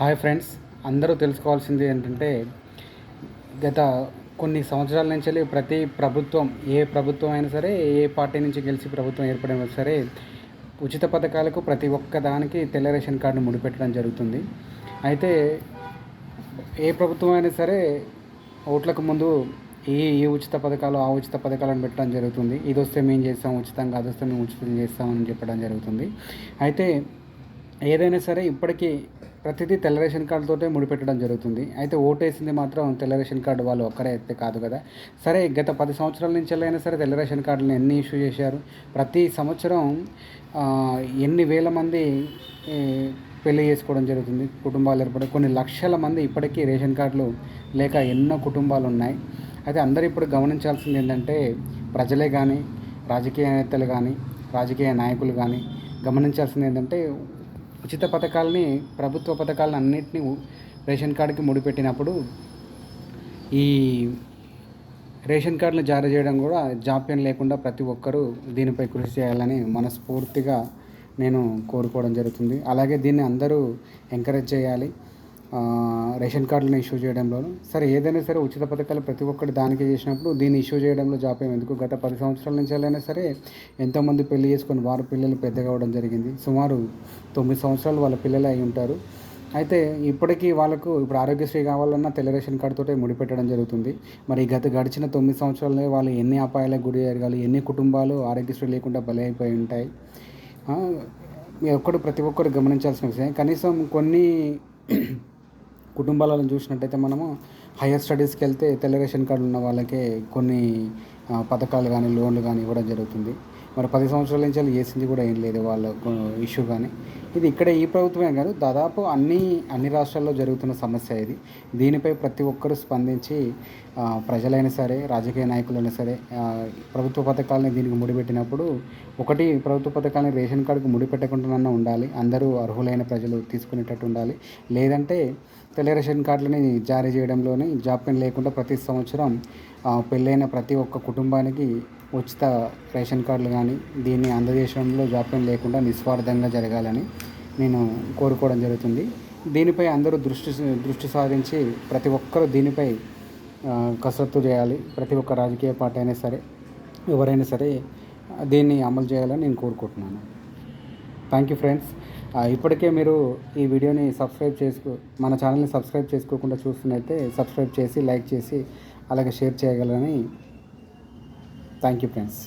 Hi friends అందరూ తెలుసుకోవాల్సింది ఏంటంటే గత కొన్ని సంవత్సరాల నుంచి వెళ్ళి ప్రతి ప్రభుత్వం ఏ ప్రభుత్వం అయినా సరే ఏ పార్టీ నుంచి గెలిచి ప్రభుత్వం ఏర్పడినా సరే ఉచిత పథకాలకు ప్రతి ఒక్క దానికి తెల్ల రేషన్ కార్డును ముడిపెట్టడం జరుగుతుంది. అయితే ఏ ప్రభుత్వం అయినా సరే ఓట్లకు ముందు ఈ ఈ ఉచిత పథకాలు ఆ ఉచిత పథకాలను పెట్టడం జరుగుతుంది. ఇది వస్తే మేము చేస్తాం ఉచితంగా అది వస్తే మేము ఉచితం చేస్తామని చెప్పడం జరుగుతుంది. అయితే ఏదైనా సరే ఇప్పటికీ ప్రతిదీ తెల్ల రేషన్ కార్డుతోటే ముడిపెట్టడం జరుగుతుంది. అయితే ఓటేసింది మాత్రం తెల్ల రేషన్ కార్డు వాళ్ళు ఒక్కరే అయితే కాదు కదా. సరే గత పది సంవత్సరాల నుంచి అయినా సరే తెల్ల రేషన్ కార్డులను ఎన్ని ఇష్యూ చేశారు? ప్రతి సంవత్సరం ఎన్ని వేల మంది పెళ్ళి చేసుకోవడం జరుగుతుంది. కుటుంబాలు ఏర్పడి కొన్ని లక్షల మంది ఇప్పటికీ రేషన్ కార్డులు లేక ఎన్నో కుటుంబాలు ఉన్నాయి. అయితే అందరూ ఇప్పుడు గమనించాల్సింది ఏంటంటే ప్రజలే కానీ రాజకీయ నేతలు కానీ రాజకీయ నాయకులు కానీ గమనించాల్సింది ఏంటంటే ఉచిత పథకాలని ప్రభుత్వ పథకాలను అన్నింటినీ రేషన్ కార్డుకి ముడిపెట్టినప్పుడు ఈ రేషన్ కార్డులు జారీ చేయడం కూడా జాప్యం లేకుండా ప్రతి ఒక్కరూ దీనిపై కృషి చేయాలని మనస్ఫూర్తిగా నేను కోరుకోవడం జరుగుతుంది. అలాగే దీన్ని అందరూ ఎంకరేజ్ చేయాలి. ఆ, రేషన్ కార్డులను ఇష్యూ చేయడంలోను సరే ఏదైనా సరే ఉచిత పథకాలు ప్రతి ఒక్కటి దానికి చేసినప్పుడు దీన్ని ఇష్యూ చేయడంలో జాప్యం ఎందుకు? గత పది సంవత్సరాల నుంచి అయినా సరే ఎంతోమంది పెళ్ళి చేసుకొని వారు పిల్లలు పెద్దగా అవడం జరిగింది. సుమారు తొమ్మిది సంవత్సరాలు వాళ్ళ పిల్లలు అయి ఉంటారు. అయితే ఇప్పటికీ వాళ్ళకు ఇప్పుడు ఆరోగ్యశ్రీ కావాలన్నా తెల్ల రేషన్ కార్డుతోటే ముడిపెట్టడం జరుగుతుంది. మరి గత గడిచిన తొమ్మిది సంవత్సరాల్లో వాళ్ళు ఎన్ని అపాయాలకు గురి జరగాలి ఎన్ని కుటుంబాలు ఆరోగ్యశ్రీ లేకుండా బలి అయిపోయి ఉంటాయి? ఒక్కడు ప్రతి ఒక్కరు గమనించాల్సిన విషయం. కనీసం కొన్ని కుటుంబాలను చూసినట్టయితే మనము హైయర్ స్టడీస్కి వెళ్తే తెల్ల రేషన్ కార్డు ఉన్న వాళ్ళకే కొన్ని పథకాలు కానీ లోన్లు కానీ ఇవ్వడం జరుగుతుంది. మరి పది సంవత్సరాల నుంచి వాళ్ళు చేసింది కూడా ఏం లేదు వాళ్ళ ఇష్యూ కానీ ఇది ఇక్కడ ఈ ప్రభుత్వమే కాదు దాదాపు అన్ని అన్ని రాష్ట్రాల్లో జరుగుతున్న సమస్య ఇది. దీనిపై ప్రతి ఒక్కరూ స్పందించి ప్రజలైనా సరే రాజకీయ నాయకులైనా సరే ప్రభుత్వ పథకాలని దీనికి ముడిపెట్టినప్పుడు ఒకటి ప్రభుత్వ పథకాలని రేషన్ కార్డుకు ముడిపెట్టకుండా ఉండాలి. అందరూ అర్హులైన ప్రజలు తీసుకునేటట్టు ఉండాలి. లేదంటే తెల్ల రేషన్ కార్డులని జారీ చేయడంలోని జాప్యం లేకుండా ప్రతి సంవత్సరం పెళ్ళైన ప్రతి ఒక్క కుటుంబానికి ఉచిత రేషన్ కార్డులు కానీ దీన్ని అందజేయడంలో జాప్యం లేకుండా నిస్వార్థంగా జరగాలని నేను కోరుకోవడం జరుగుతుంది. దీనిపై అందరూ దృష్టి దృష్టి సారించి ప్రతి ఒక్కరూ దీనిపై కసరత్తు చేయాలి. ప్రతి ఒక్క రాజకీయ పార్టీ అయినా సరే ఎవరైనా సరే దీన్ని అమలు చేయాలని నేను కోరుకుంటున్నాను. Thank you friends. ఇప్పటికే మీరు ఈ వీడియోని సబ్స్క్రైబ్ చేసుకో మన ఛానల్ని సబ్స్క్రైబ్ చేసుకోకుండా చూస్తున్నైతే సబ్స్క్రైబ్ చేసి లైక్ చేసి అలాగే షేర్ చేయగలరని థ్యాంక్ యూ ఫ్రెండ్స్.